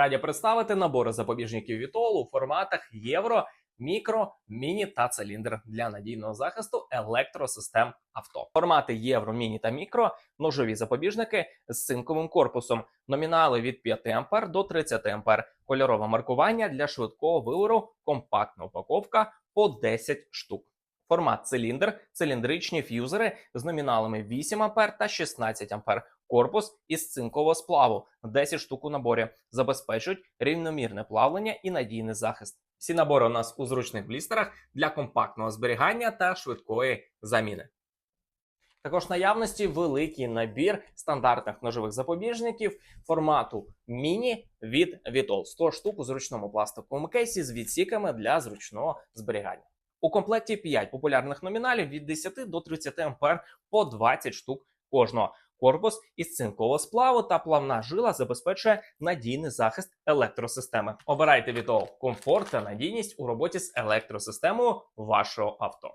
Раді представити набори запобіжників Вітол у форматах євро, мікро, міні та циліндр для надійного захисту електросистем авто. Формати євро, міні та мікро, ножові запобіжники з цинковим корпусом, номінали від 5 А до 30 А, кольорове маркування для швидкого вивору, компактна упаковка по 10 штук. Формат циліндр, циліндричні ф'юзери з номіналами 8 А та 16 А. Корпус із цинкового сплаву 10 штук у наборі забезпечують рівномірне плавлення і надійний захист. Всі набори у нас у зручних блістерах для компактного зберігання та швидкої заміни. Також наявності великий набір стандартних ножових запобіжників формату міні від Vitol. 100 штук у зручному пластиковому кейсі з відсіками для зручного зберігання. У комплекті 5 популярних номіналів від 10 до 30 ампер по 20 штук кожного. Корпус із цинкового сплаву та плавна жила забезпечує надійний захист електросистеми. Обирайте від того комфорт та надійність у роботі з електросистемою вашого авто.